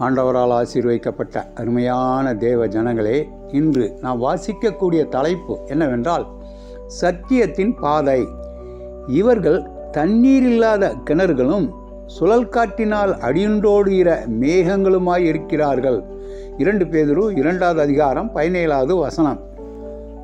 ஆண்டவரால் ஆசீர்வதிக்கப்பட்ட அருமையான தேவ ஜனங்களே இன்று நாம் வாசிக்கக்கூடிய தலைப்பு என்னவென்றால் சத்தியத்தின் பாதை. இவர்கள் தண்ணீர் இல்லாத கிணறுகளும் சுழல் காட்டினால் அடியுண்டோடுகிற மேகங்களுமாய் இருக்கிறார்கள். இரண்டு பேதரு இரண்டாவது அதிகாரம் பதினேழாவது வசனம்.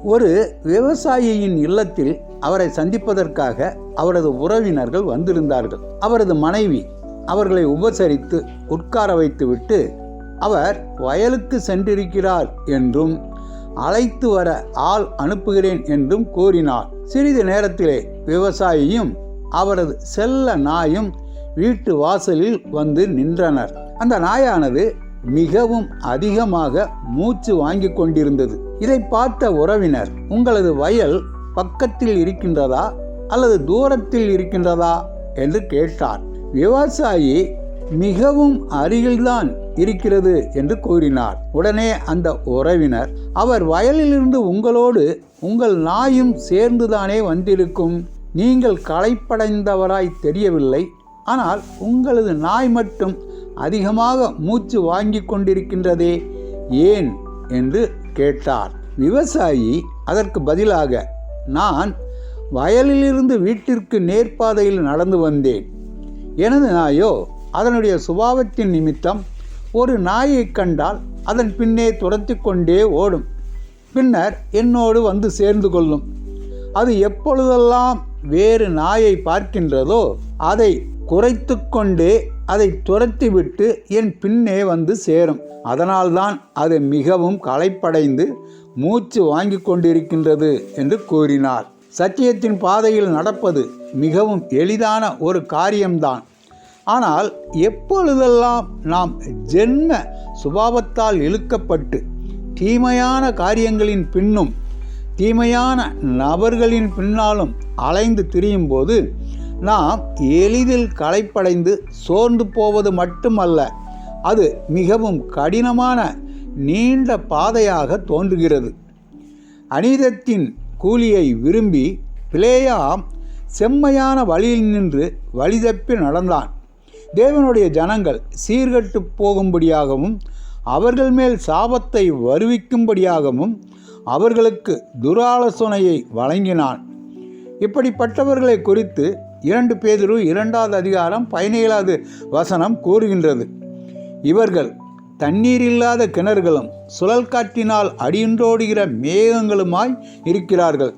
ஒரு விவசாயியின் இல்லத்தில் அவரை சந்திப்பதற்காக அவரது உறவினர்கள் வந்திருந்தார்கள். அவரது மனைவி அவர்களை உபசரித்து உட்கார வைத்துவிட்டு அவர் வயலுக்கு சென்றிருக்கிறார் என்றும் அழைத்து வர ஆள் அனுப்புகிறேன் என்றும் கூறினார். சிறிது நேரத்திலே விவசாயியும் அவரது செல்ல நாயும் வீட்டு வாசலில் வந்து நின்றனர். அந்த நாயானது மிகவும் அதிகமாக மூச்சு வாங்கி கொண்டிருந்தது. இதை பார்த்த உறவினர் உங்களது வயல் பக்கத்தில் இருக்கின்றதா அல்லது தூரத்தில் இருக்கின்றதா? என்று கேட்டார். விவசாயி மிகவும் அருகில்தான் இருக்கிறது என்று கூறினார். உடனே அந்த உறவினர் அவர் வயலிலிருந்து உங்களோடு உங்கள் நாயும் சேர்ந்துதானே வந்திருக்கும். நீங்கள் களைப்படைந்தவராய் தெரியவில்லை. ஆனால் உங்களது நாய் மட்டும் அதிகமாக மூச்சு வாங்கி கொண்டிருக்கின்றதே ஏன்? என்று கேட்டார். விவசாயி அதற்கு பதிலாக நான் வயலிலிருந்து வீட்டிற்கு நேர்பாதையில் நடந்து வந்தேன். எனது நாயோ அதனுடைய சுபாவத்தின் நிமித்தம் ஒரு நாயை கண்டால் அதன் பின்னே துரத்தி கொண்டே ஓடும். பின்னர் என்னோடு வந்து சேர்ந்து கொள்ளும். அது எப்பொழுதெல்லாம் வேறு நாயை பார்க்கின்றதோ அதை குறைத்து கொண்டே அதை துரத்திவிட்டு என் பின்னே வந்து சேரும். அதனால்தான் அது மிகவும் களைப்படைந்து மூச்சு வாங்கி கொண்டிருக்கின்றது என்று கூறினார். சத்தியத்தின் பாதையில் நடப்பது மிகவும் எளிதான ஒரு காரியம்தான். ஆனால் எப்பொழுதெல்லாம் நாம் ஜென்ம சுபாவத்தால் இழுக்கப்பட்டு தீமையான காரியங்களின் பின்னும் தீமையான நபர்களின் பின்னாலும் அலைந்து திரியும் போது நாம் எளிதில் களைப்படைந்து சோர்ந்து போவது மட்டுமல்ல அது மிகவும் கடினமான நீண்ட பாதையாக தோன்றுகிறது. அநீதத்தின் கூலியை விரும்பி பிளேயாம் செம்மையான வழியில் நின்று வழிதப்பி நடந்தான். தேவனுடைய ஜனங்கள் சீர்கட்டு போகும்படியாகவும் அவர்கள் மேல் சாபத்தை வருவிக்கும்படியாகவும் அவர்களுக்கு துராலோசனையை வழங்கினான். இப்படிப்பட்டவர்களை குறித்து இரண்டு பேதிரு இரண்டாவது அதிகாரம் பதினேழாவது வசனம் கூறுகின்றது. இவர்கள் தண்ணீர் இல்லாத கிணறுகளும் சுழல் காற்றினால் அடியுண்டோடுகிற மேகங்களுமாய் இருக்கிறார்கள்.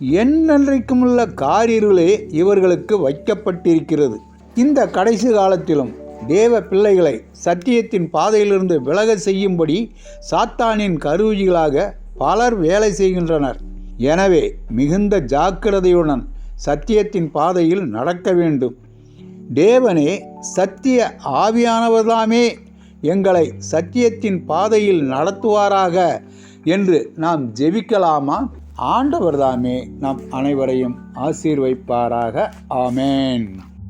என்னென்றைக்குமுள்ள காரிருளே இவர்களுக்கு வைக்கப்பட்டிருக்கிறது. இந்த கடைசி காலத்திலும் தேவ பிள்ளைகளை சத்தியத்தின் பாதையிலிருந்து விலக செய்யும்படி சாத்தானின் கருவிகளாக பலர் வேலை செய்கின்றனர். எனவே மிகுந்த ஜாக்கிரதையுடன் சத்தியத்தின் பாதையில் நடக்க வேண்டும். தேவனே சத்திய ஆவியானவர்தாமே எங்களை சத்தியத்தின் பாதையில் நடத்துவாராக என்று நாம் ஜெபிக்கலாமா? ஆண்டவர்தாமே நாம் அனைவரையும் ஆசீர்வைப்பாராக. ஆமேன்.